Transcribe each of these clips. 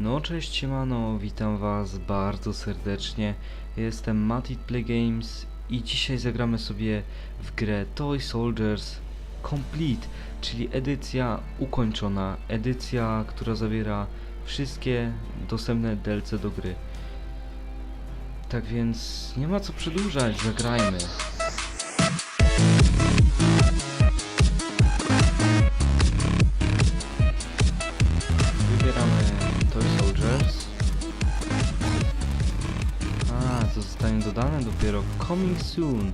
No cześć siemano, witam was bardzo serdecznie. Jestem Matit Play Games i dzisiaj zagramy sobie w grę Toy Soldiers Complete, czyli edycja ukończona, edycja, która zawiera wszystkie dostępne DLC do gry. Tak więc nie ma co przedłużać, zagrajmy. Dopiero coming soon.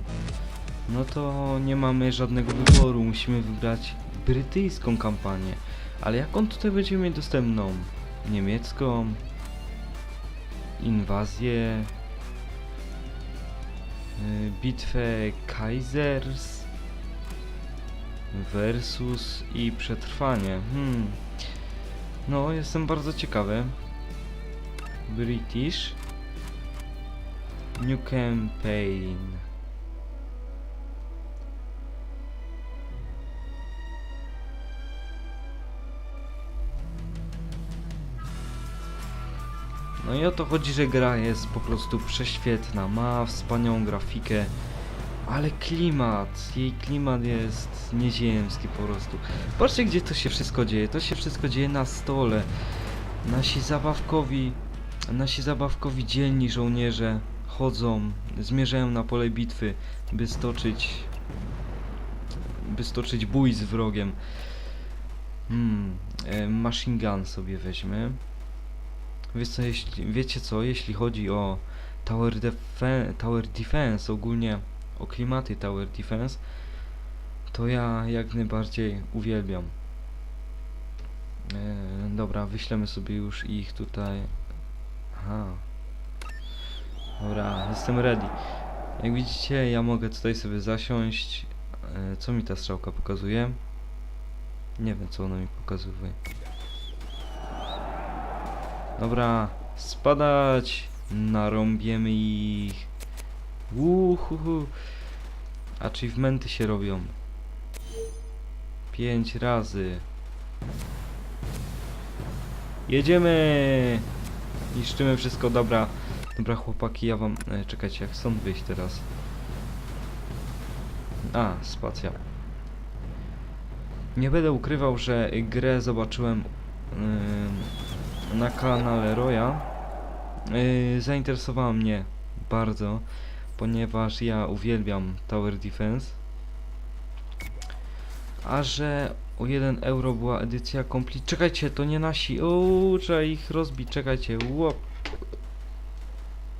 No to nie mamy żadnego wyboru, musimy wybrać brytyjską kampanię. Ale jaką tutaj będziemy mieć dostępną? Niemiecką? Inwazję? y, Bitwę Kaisers? Versus i przetrwanie. Hmm. No, jestem bardzo ciekawy. British. New campaign. No i o to chodzi, że gra jest po prostu prześwietna, ma wspaniałą grafikę, ale klimat, jej klimat jest nieziemski po prostu. Patrzcie gdzie to się wszystko dzieje, to się wszystko dzieje na stole. Nasi zabawkowi, nasi zabawkowi dzielni żołnierze chodzą, zmierzają na pole bitwy, by stoczyć, by stoczyć bój z wrogiem. Hmm, e, machine gun sobie weźmy. Wiecie co, jeśli, wiecie co, jeśli chodzi o Tower, defen tower Defense, ogólnie o klimaty Tower Defense, to ja jak najbardziej uwielbiam. E, dobra, wyślemy sobie już ich tutaj. Aha. Dobra, jestem ready. Jak widzicie, ja mogę tutaj sobie zasiąść. E, co mi ta strzałka pokazuje? Nie wiem, co ona mi pokazuje. Dobra, spadać! Narąbiemy ich. Uhuhu. Achievementy się robią. Pięć razy. Jedziemy! Niszczymy wszystko, dobra. Dobra chłopaki, ja wam... E, czekajcie, jak stąd wyjść teraz? A, spacja. Nie będę ukrywał, że grę zobaczyłem ym, na kanale Roya. Yy, zainteresowała mnie bardzo, ponieważ ja uwielbiam Tower Defense. A że o 1 euro była edycja complete. Czekajcie, to nie nasi. O, trzeba ich rozbić. Czekajcie. Łop.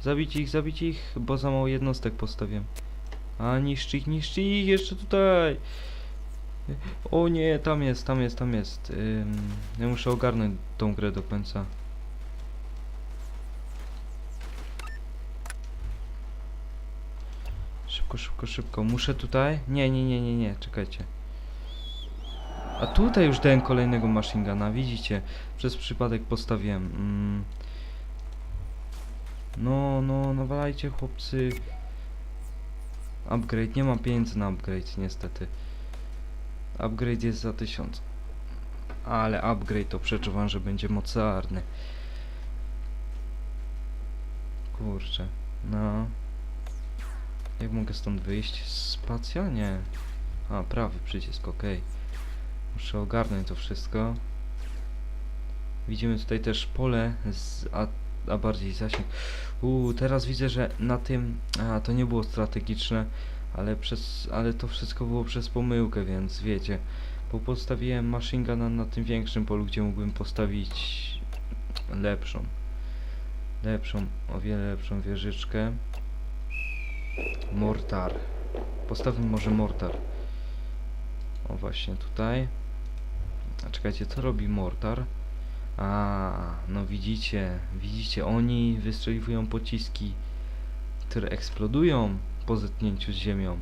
Zabić ich, zabić ich, bo za mało jednostek postawiłem. A niszczy ich, niszczy ich jeszcze tutaj. O nie, tam jest, tam jest, tam jest. Ym, ja muszę ogarnąć tą grę do końca. Szybko, szybko, szybko. Muszę tutaj? Nie, nie, nie, nie, nie, czekajcie. A tutaj już dałem kolejnego machine guna, widzicie? Przez przypadek postawiłem. Mm. No, no, nawalajcie chłopcy. Upgrade, nie mam pieniędzy na upgrade niestety. Upgrade jest za 1000. Ale upgrade to przeczuwam, że będzie mocarny. Kurczę, no. Jak mogę stąd wyjść? Spacja? Nie. A, prawy przycisk, ok. Muszę ogarnąć to wszystko. Widzimy tutaj też pole, z, a, a bardziej zasięg. Uuu, teraz widzę, że na tym... A, to nie było strategiczne, ale przez, ale to wszystko było przez pomyłkę, więc wiecie. Bo postawiłem machine guna na tym większym polu, gdzie mógłbym postawić lepszą. Lepszą, o wiele lepszą wieżyczkę. Mortar. Postawmy może mortar. O właśnie tutaj. A czekajcie, co robi mortar? A, no widzicie, widzicie, oni wystrzeliwują pociski, które eksplodują po zetknięciu z ziemią.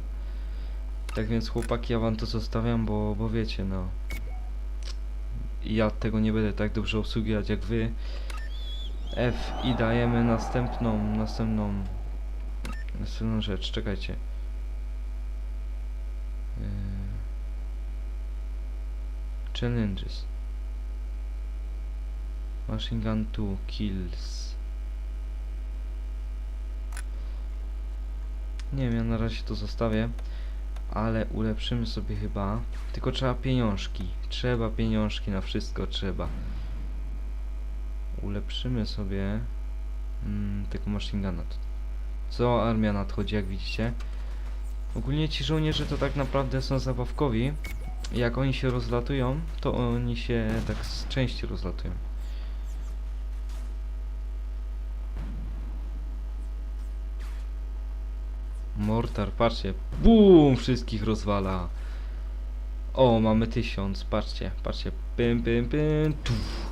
Tak więc chłopaki, ja wam to zostawiam, bo, bo wiecie, no. Ja tego nie będę tak dobrze obsługiwać jak wy. F i dajemy następną, następną, następną rzecz, czekajcie. Yy. Challenges. Machine gun 2 kills. Nie wiem, ja na razie to zostawię. Ale ulepszymy sobie chyba. Tylko trzeba pieniążki. Trzeba pieniążki na wszystko trzeba. Ulepszymy sobie mm, tego machine guna. Co armia nadchodzi, jak widzicie. Ogólnie ci żołnierze to tak naprawdę są zabawkowi. Jak oni się rozlatują, to oni się tak z części rozlatują. Mortar, patrzcie. Bum! Wszystkich rozwala. O, mamy tysiąc. Patrzcie, patrzcie. Pym, pym, pym. Tuf.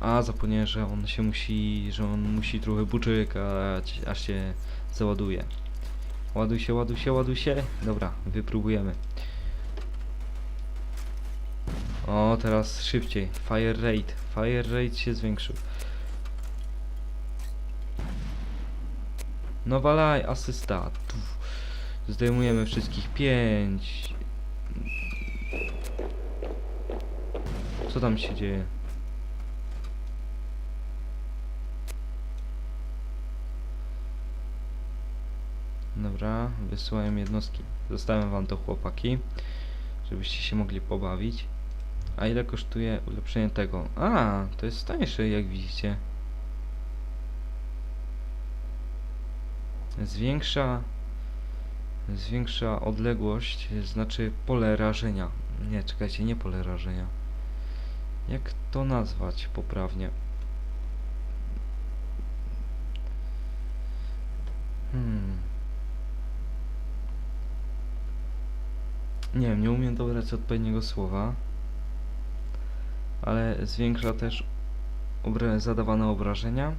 A, zapomniałem, że on się musi, że on musi trochę poczekać, aż się załaduje. Ładuj się, ładuj się, ładuj się. Dobra, wypróbujemy. O, teraz szybciej. Fire rate. Fire rate się zwiększył. No walaj, asysta. Tu. Zdejmujemy wszystkich pięć. Co tam się dzieje? Dobra, wysyłałem jednostki. Zostawiam wam to chłopaki, żebyście się mogli pobawić. A ile kosztuje ulepszenie tego? A, to jest tańsze, jak widzicie. Zwiększa zwiększa odległość, znaczy pole rażenia. Nie, czekajcie, nie pole rażenia. Jak to nazwać poprawnie? Hmm. Nie wiem, nie umiem dobrać odpowiedniego słowa. Ale zwiększa też zadawane obrażenia.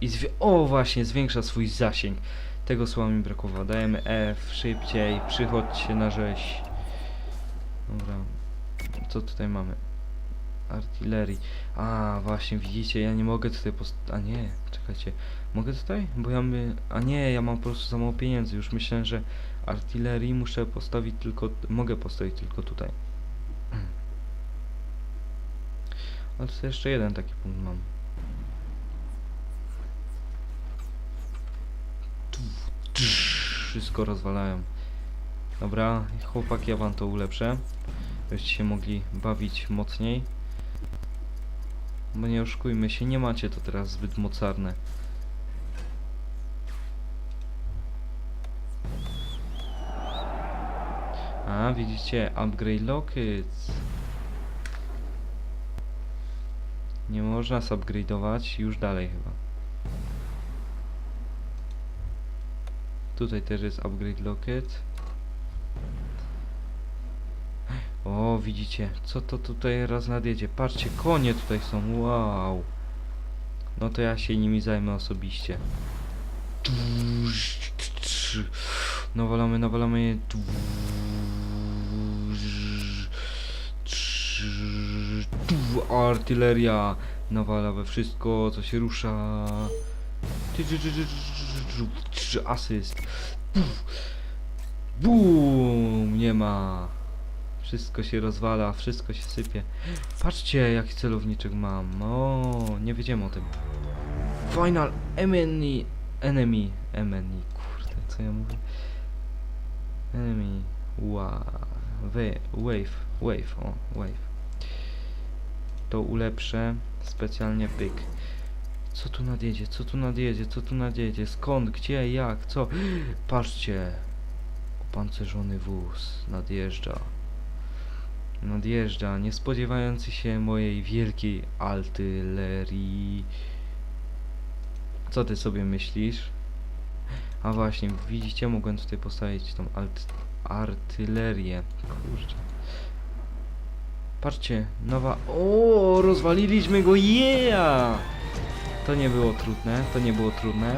I o właśnie, zwiększa swój zasięg. Tego słowa mi brakowało. Dajemy F, szybciej, przychodźcie na rzeź. Dobra. Co tutaj mamy? Artylerii. A, właśnie, widzicie, ja nie mogę tutaj post... A nie, czekajcie. Mogę tutaj? Bo ja my... A nie, ja mam po prostu za mało pieniędzy. Już myślałem, że artylerii muszę postawić tylko... Mogę postawić tylko tutaj. Ale to jeszcze jeden taki punkt mam. Wszystko rozwalają. Dobra, chłopaki, ja wam to ulepszę. Byście się mogli bawić mocniej. Bo nie oszukujmy się, nie macie to teraz zbyt mocarne. A, widzicie, upgrade lockets. Nie można zupgrade'ować, już dalej chyba. Tutaj też jest upgrade locket. O, widzicie, co to tutaj raz nadjedzie. Patrzcie, konie tutaj są, wow. No to ja się nimi zajmę osobiście. Nawalamy, nawalamy je. Artyleria nawala we wszystko, co się rusza. Asyst. Bum! Nie ma. Wszystko się rozwala, wszystko się sypie. Patrzcie, jaki celowniczek mam. O, nie wiedziałem o tym. Final enemy. Enemy. Enemy. Kurde, co ja mówię? Enemy. Wow. Wave. Wave. O, wave. To ulepszę. Specjalnie pyk. Co tu nadjedzie? Co tu nadjedzie? Co tu nadjedzie? Skąd? Gdzie? Jak? Co? Patrzcie. Opancerzony wóz nadjeżdża. Nadjeżdża, nie spodziewający się mojej wielkiej artylerii. Co ty sobie myślisz? A właśnie, widzicie, mogłem tutaj postawić tą artylerię. Kurczę. Patrzcie, nowa... O, rozwaliliśmy go, yeah! To nie było trudne, to nie było trudne.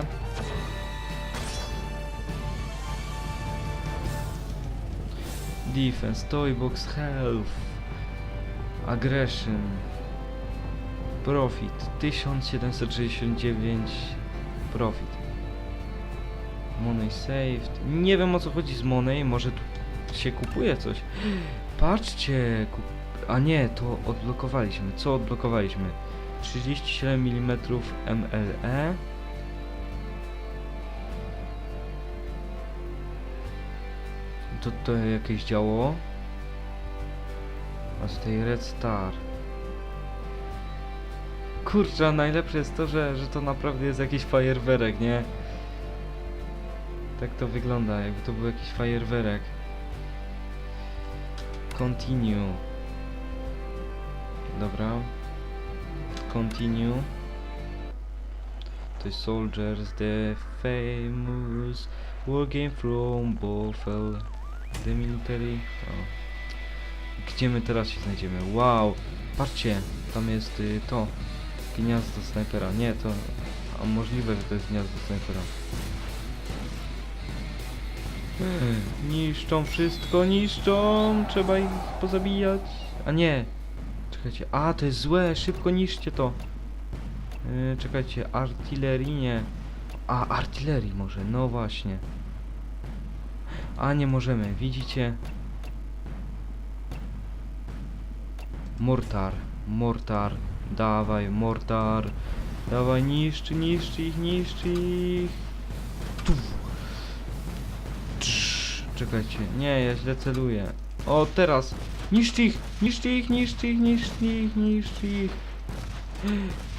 Defense, Toybox, Health, Aggression, Profit, 1769 Profit. Money saved. Nie wiem o co chodzi z Money, może tu się kupuje coś. Patrzcie. A nie, to odblokowaliśmy. Co odblokowaliśmy? 37 mm MLE. To to jakieś działo. A tej Red Star. Kurczę, najlepsze jest to, że, że to naprawdę jest jakiś fajerwerek, nie? Tak to wygląda, jakby to był jakiś fajerwerek. Continue. Dobra. Continue. Jest Soldiers, the famous working from Bothell. The military. O. Gdzie my teraz się znajdziemy? Wow! Patrzcie, tam jest y, to. Gniazdo snajpera. Nie, to... A możliwe, że to jest gniazdo snajpera. Niszczą wszystko, niszczą! Trzeba ich pozabijać. A nie! Czekajcie, a to jest złe, szybko niszcie to. Yy, czekajcie, artylerii nie. A, artylerii może, no właśnie. A nie możemy, widzicie? Mortar, mortar, dawaj, mortar. Dawaj, niszcz, niszcz ich, niszcz ich. Tu. Czekajcie, nie, ja źle celuję. O, teraz! Niszcz ich! Niszcz ich, niszcz ich, niszcz ich, niszcz ich!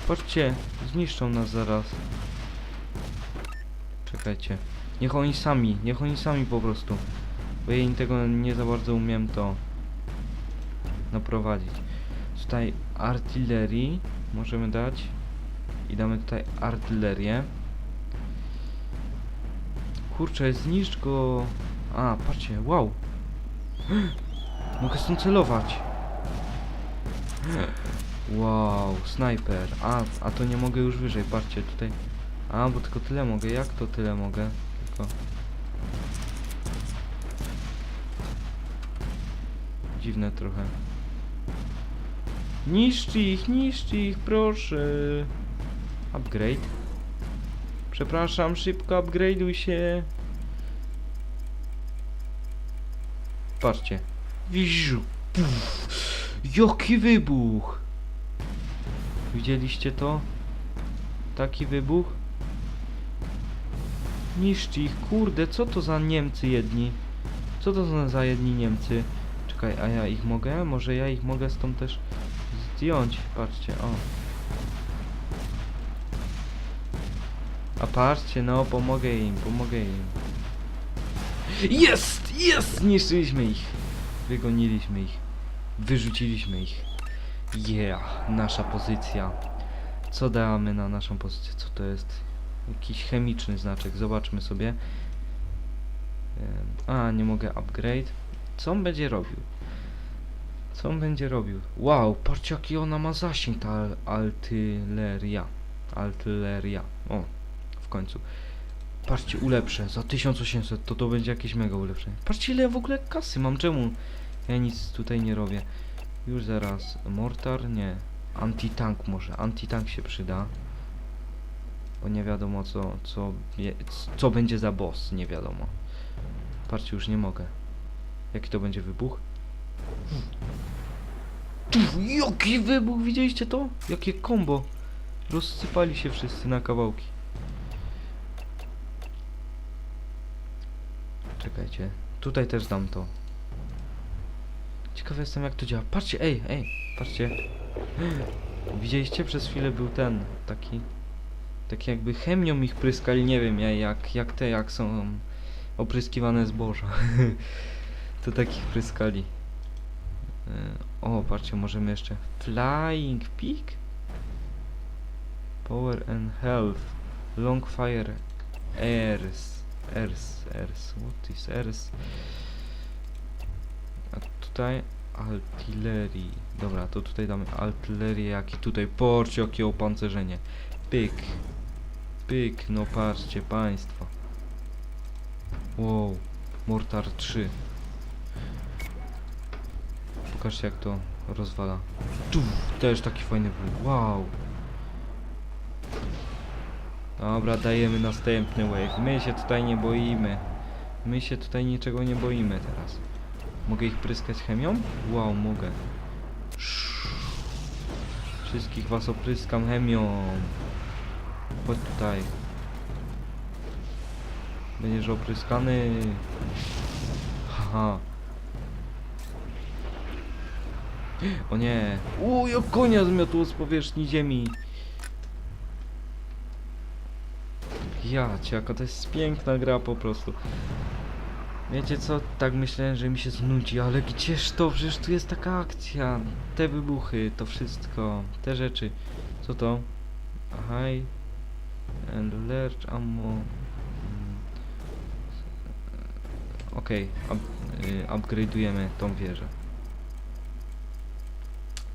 Patrzcie, zniszczą nas zaraz. Czekajcie. Niech oni sami, niech oni sami po prostu. Bo ja tego nie za bardzo umiem to naprowadzić. Tutaj artylerii możemy dać. I damy tutaj artylerię. Kurczę, zniszcz go. A, patrzcie, wow. Mogę stąd celować. Wow, snajper. A, a to nie mogę już wyżej, patrzcie tutaj. A, bo tylko tyle mogę. Jak to tyle mogę? Tylko. Dziwne trochę. Niszcz ich, niszcz ich, proszę. Upgrade. Przepraszam, szybko upgrade'uj się. Patrzcie. Puf. Jaki wybuch! Widzieliście to? Taki wybuch? Niszcz ich, kurde, co to za Niemcy jedni? Co to za jedni Niemcy? Czekaj, a ja ich mogę? Może ja ich mogę stąd też zdjąć? Patrzcie, o. A patrzcie, no, pomogę im, pomogę im. Jest! Jest! Zniszczyliśmy ich. Wygoniliśmy ich. Wyrzuciliśmy ich. Yeah, nasza pozycja. Co damy na naszą pozycję? Co to jest? Jakiś chemiczny znaczek. Zobaczmy sobie. A, nie mogę upgrade. Co on będzie robił? Co on będzie robił? Wow, patrzcie jaki ona ma zasięg ta artyleria. Artyleria. O, w końcu. Patrzcie, ulepszę. Za 1800 to to będzie jakieś mega ulepszenie. Patrzcie ile ja w ogóle kasy mam. Czemu ja nic tutaj nie robię? Już zaraz. Mortar? Nie. Anti-tank może. Anti-tank się przyda. Bo nie wiadomo co, co, co będzie za boss. Nie wiadomo. Patrzcie, już nie mogę. Jaki to będzie wybuch? Jaki wybuch! Widzieliście to? Jakie combo! Rozsypali się wszyscy na kawałki. Czekajcie. Tutaj też dam to. Ciekawy jestem jak to działa. Patrzcie, ej, ej, patrzcie. Widzieliście? Przez chwilę był ten, taki... Tak jakby chemią ich pryskali, nie wiem ja, jak, jak te, jak są opryskiwane zboża. to takich pryskali. E, O, patrzcie, możemy jeszcze... Flying Peak? Power and Health. Long Fire Airs. Airs, Airs. What is Airs? A tutaj artylerii. Dobra, to tutaj damy artylerię, jak i tutaj porcie, jakie opancerzenie. Pyk. Pyk, no patrzcie państwo. Wow, Mortar 3. Pokażcie jak to rozwala. Tu, też taki fajny był. Wow. Dobra, dajemy następny wave. My się tutaj nie boimy. My się tutaj niczego nie boimy teraz. Mogę ich pryskać chemią? Wow, mogę. Wszystkich was opryskam chemią. Chodź tutaj. Będziesz opryskany. Haha. O nie. Uuu, jak konia zmiotło z powierzchni ziemi. Ja jaka to jest piękna gra po prostu. Wiecie co, tak myślałem, że mi się znudzi, ale gdzież to? Przecież tu jest taka akcja. Te wybuchy, to wszystko, te rzeczy. Co to? High and large ammo. Mm. Okej, up, y, upgrade'ujemy tą wieżę.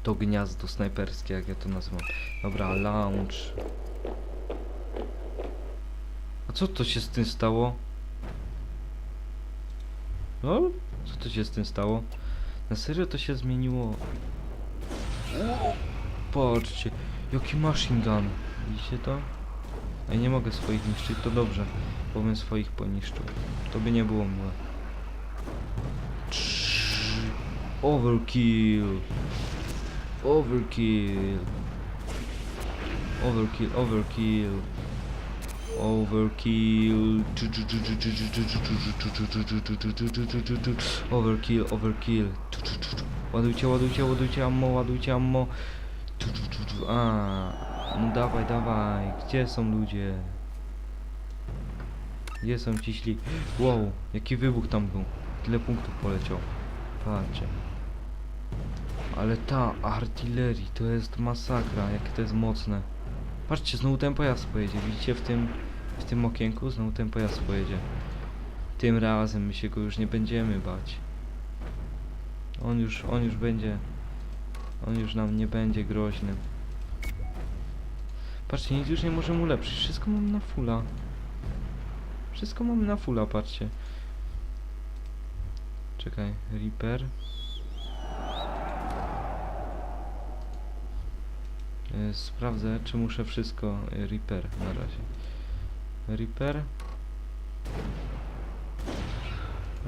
To gniazdo snajperskie, jak ja to nazywam. Dobra, launch. A co to się z tym stało? No? Co to się z tym stało? Na serio to się zmieniło? Patrzcie, jaki machine gun. Widzicie to? Ja nie mogę swoich niszczyć, to dobrze, bo bym swoich poniszczył. To by nie było miłe. Overkill. Overkill. Overkill, overkill. Overkill. Overkill, overkill. Ładujcie, ładujcie, ładujcie ammo, ładujcie ammo. A, no dawaj, dawaj. Gdzie są ludzie? Gdzie są ciśli? Wow, jaki wybuch tam był. Tyle punktów poleciał. Patrzcie. Ale ta artylerii to jest masakra, jakie to jest mocne. Patrzcie, znowu ten pojazd pojedzie. Widzicie w tym, w tym okienku? Znowu ten pojazd pojedzie. Tym razem my się go już nie będziemy bać. On już, on już będzie. On już nam nie będzie groźny. Patrzcie, nic już nie możemy ulepszyć. Wszystko mamy na fulla. Wszystko mamy na fulla, patrzcie. Czekaj, Reaper. Sprawdzę, czy muszę wszystko y, Reaper na razie. Reaper.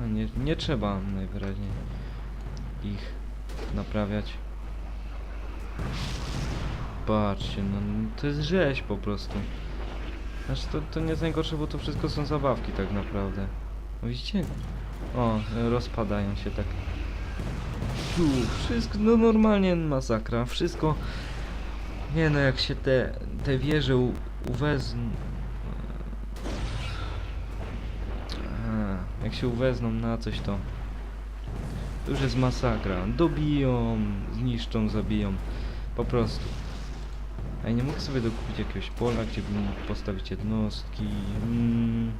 A nie, nie trzeba najwyraźniej ich naprawiać. Patrzcie, no no to jest rzeź po prostu. Znaczy to, to nie jest najgorsze, bo to wszystko są zabawki tak naprawdę. No widzicie? O, e, rozpadają się tak. Tu, wszystko, no normalnie masakra. Wszystko nie no, jak się te, te wieże uwezną... A, Jak się uwezną na coś to... To już jest masakra. Dobiją, zniszczą, zabiją. Po prostu. A ja nie mogę sobie dokupić jakiegoś pola, gdzie bym mógł postawić jednostki. Mm.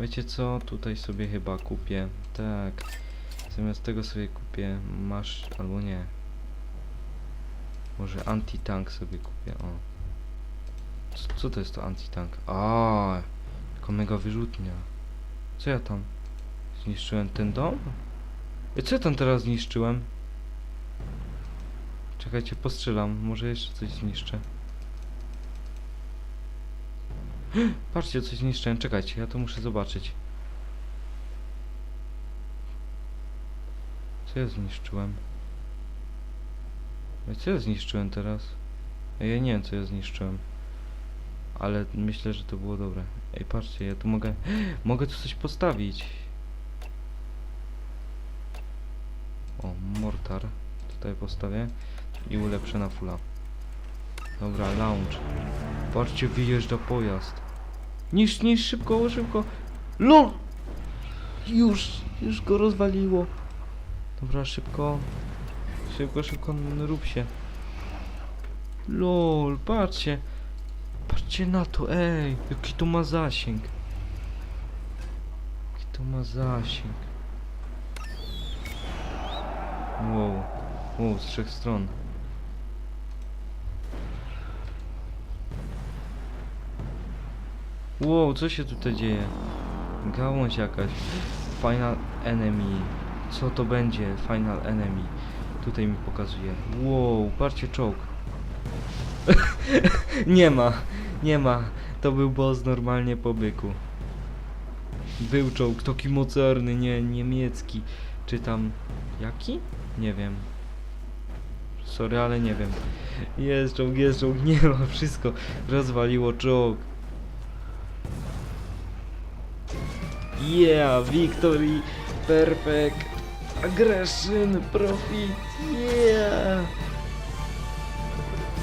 Wiecie co? Tutaj sobie chyba kupię. Tak. Zamiast tego sobie kupię masz albo nie. Może anti-tank sobie kupię, o. Co, co to jest to anti-tank? A, jako mega wyrzutnia. Co ja tam? Zniszczyłem ten dom? I co ja tam teraz zniszczyłem? Czekajcie, postrzelam. Może jeszcze coś zniszczę. Patrzcie, coś zniszczyłem. Czekajcie, ja to muszę zobaczyć. Co ja zniszczyłem? Co ja zniszczyłem teraz? Ja nie wiem co ja zniszczyłem. Ale myślę, że to było dobre. Ej, patrzcie, ja tu mogę... Mogę tu coś postawić. O, mortar. Tutaj postawię. I ulepszę na fulla. Dobra, launch. Patrzcie, wyjeżdża pojazd. Niż, niż, szybko, szybko. LOL! Już, już go rozwaliło. Dobra, szybko. Szybko, szybko, rób się. LOL, patrzcie. Patrzcie na to, ej, jaki to ma zasięg. Jaki to ma zasięg. Wow, wow, z trzech stron. Wow, co się tutaj dzieje? Gałąź jakaś. Final enemy. Co to będzie? Final enemy. Tutaj mi pokazuje. Wow, patrzcie czołg. nie ma, nie ma. To był boss normalnie po byku. Był czołg, taki mocarny, nie, niemiecki. Czytam. Jaki? Nie wiem. Sorry, ale nie wiem. Jest czołg, jest czołg, nie ma, wszystko rozwaliło czołg. Yeah, victory, perfect, aggression, profit, yeah.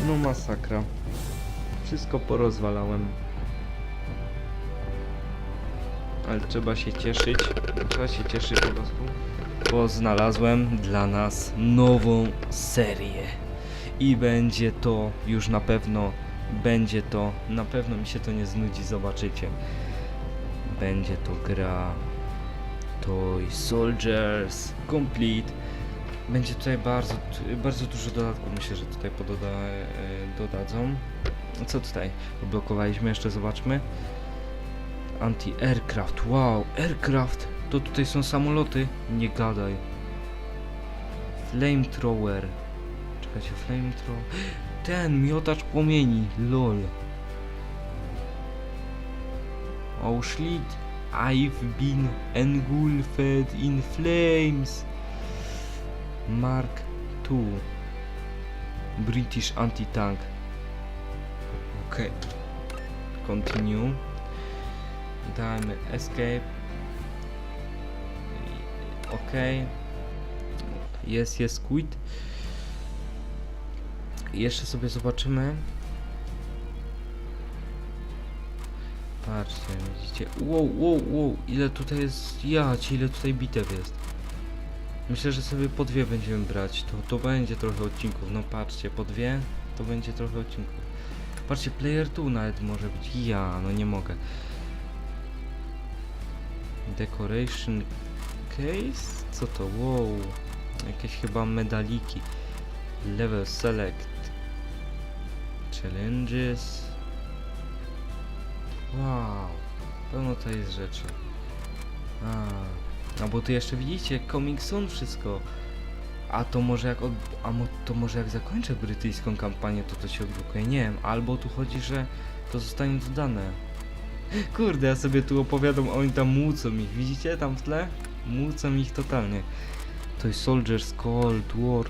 No masakra. Wszystko porozwalałem. Ale trzeba się cieszyć. Trzeba się cieszyć po prostu. Bo znalazłem dla nas nową serię. I będzie to już na pewno. Będzie to. Na pewno mi się to nie znudzi, zobaczycie. Będzie to gra Toy Soldiers Complete. Będzie tutaj bardzo, bardzo dużo dodatków. Myślę, że tutaj pododa, e, dodadzą. Co tutaj? Odblokowaliśmy, jeszcze zobaczmy. Anti-aircraft, wow, aircraft! To tutaj są samoloty? Nie gadaj. Flamethrower. Czekajcie, flamethrower. Ten, miotacz płomieni, lol. Oh I've been engulfed in flames. Mark II. British anti-tank. Okay. Continue. Dajmy escape. Ok. Jest, jest quit. Jeszcze sobie zobaczymy. Patrzcie, widzicie? Wow, wow, wow, ile tutaj jest. Ja, ci ile tutaj bitew jest. Myślę, że sobie po dwie będziemy brać. To, to będzie trochę odcinków. No patrzcie, po dwie to będzie trochę odcinków. Patrzcie, player tu nawet może być. Ja, no nie mogę. Decoration case? Co to? Wow. Jakieś chyba medaliki. Level select. Challenges. Wow. Pełno to jest rzeczy. A, a bo tu jeszcze widzicie, Comic Soon wszystko. A to może jak od, a mo, to może jak zakończę brytyjską kampanię, to to się odblokuje. Nie wiem, albo tu chodzi, że to zostanie dodane. Kurde, ja sobie tu opowiadam, oni tam młócą ich, widzicie tam w tle? Młócą ich totalnie. To jest Soldiers Cold War.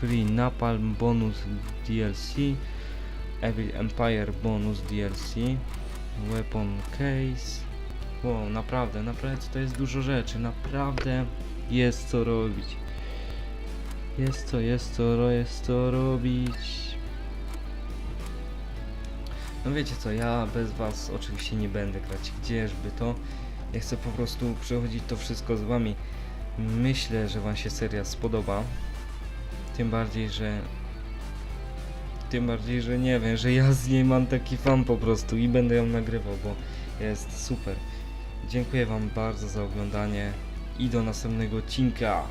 Free Napalm bonus DLC. Evil Empire bonus DLC. Weapon case. Wow, naprawdę, naprawdę to jest dużo rzeczy. Naprawdę jest co robić. Jest co, jest co, jest co robić. No wiecie co, ja bez was oczywiście nie będę grać, gdzieżby to. Ja chcę po prostu przechodzić to wszystko z wami. Myślę, że wam się seria spodoba. Tym bardziej, że... Tym bardziej, że nie wiem, że ja z niej mam taki fan po prostu i będę ją nagrywał, bo jest super. Dziękuję wam bardzo za oglądanie i do następnego odcinka.